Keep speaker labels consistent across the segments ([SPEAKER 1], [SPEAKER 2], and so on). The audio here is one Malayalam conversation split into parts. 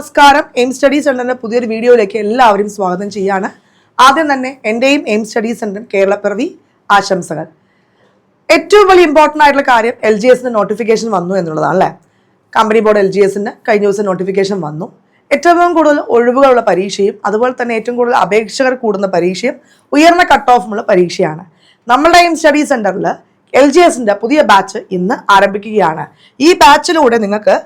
[SPEAKER 1] നമസ്കാരം. എം സ്റ്റഡി സെന്ററിന്റെ പുതിയൊരു വീഡിയോയിലേക്ക് എല്ലാവരും സ്വാഗതം ചെയ്യാണ്. ആദ്യം തന്നെ എന്റെയും എം സ്റ്റഡി സെന്റർ കേരളപ്പിറവി പിറവി ആശംസകൾ. ഏറ്റവും വലിയ ഇമ്പോർട്ടന്റ് ആയിട്ടുള്ള കാര്യം എൽ ജി എസിന്റെ നോട്ടിഫിക്കേഷൻ വന്നു എന്നുള്ളതാണ് അല്ലേ? കമ്പനി ബോർഡ് എൽ ജി എസിന് കഴിഞ്ഞ ദിവസം നോട്ടിഫിക്കേഷൻ വന്നു. ഏറ്റവും കൂടുതൽ ഒഴിവുകളുള്ള പരീക്ഷയും അതുപോലെ തന്നെ ഏറ്റവും കൂടുതൽ അപേക്ഷകർ കൂടുന്ന പരീക്ഷയും ഉയർന്ന കട്ട് ഓഫുമുള്ള പരീക്ഷയാണ്. നമ്മളുടെ എം സ്റ്റഡി സെന്ററിൽ എൽ ജി എസിന്റെ പുതിയ ബാച്ച് ഇന്ന് ആരംഭിക്കുകയാണ്. ഈ ബാച്ചിലൂടെ നിങ്ങൾക്ക്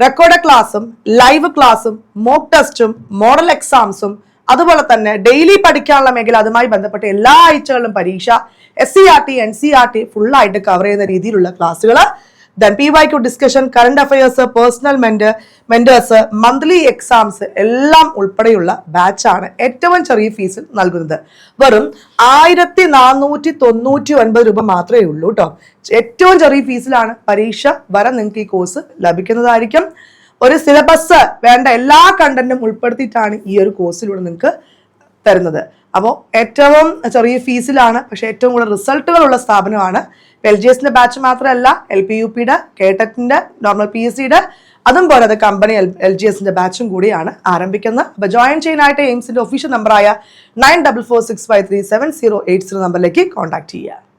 [SPEAKER 1] റെക്കോർഡ് ക്ലാസ്സും ലൈവ് ക്ലാസ്സും മോക്ക് ടെസ്റ്റും മോഡൽ എക്സാംസും അതുപോലെ തന്നെ ഡെയിലി പഠിക്കാനുള്ള മേഖല അതുമായി ബന്ധപ്പെട്ട എല്ലാ ആഴ്ചകളിലും പരീക്ഷ S C R T N C R T ഫുള്ളായിട്ട് കവർ ചെയ്യുന്ന രീതിയിലുള്ള ക്ലാസ്സുകൾ then P Y Q discussion current affairs personal മെന്റ് mentors monthly exams എല്ലാം ഉൾപ്പെടെയുള്ള ബാച്ചാണ് ഏറ്റവും ചെറിയ ഫീസിൽ നൽകുന്നത്. വെറും ആയിരത്തി നാനൂറ്റി തൊണ്ണൂറ്റി ഒൻപത് രൂപ മാത്രമേ ഉള്ളൂ കേട്ടോ ഏറ്റവും ചെറിയ ഫീസിലാണ് പരീക്ഷ വരെ നിങ്ങൾക്ക് ഈ കോഴ്സ് ലഭിക്കുന്നതായിരിക്കും. ഒരു സിലബസ് വേണ്ട എല്ലാ കണ്ടന്റും ഉൾപ്പെടുത്തിയിട്ടാണ് ഈ ഒരു കോഴ്സിലൂടെ നിങ്ങൾക്ക് തരുന്നത്. അപ്പോൾ ഏറ്റവും ചെറിയ ഫീസിലാണ് പക്ഷേ ഏറ്റവും കൂടുതൽ റിസൾട്ടുകളുള്ള സ്ഥാപനമാണ് എൽ ജി എസിന്റെ ബാച്ച് മാത്രമല്ല എൽ പി യു പിയുടെ കേട്ടറ്റിന്റെ നോർമൽ പി എസ് സിയുടെ അതും പോലെ അത് കമ്പനി എൽ എൽ ജി എസിന്റെ ബാച്ചും കൂടിയാണ് ആരംഭിക്കുന്നത്. അപ്പോൾ ജോയിൻ ചെയ്യാനായിട്ട് എയിംസിന്റെ ഒഫീഷ്യൽ നമ്പറായ nine double four six five three seven zero eight zero നമ്പറിലേക്ക് കോൺടാക്ട് ചെയ്യുക.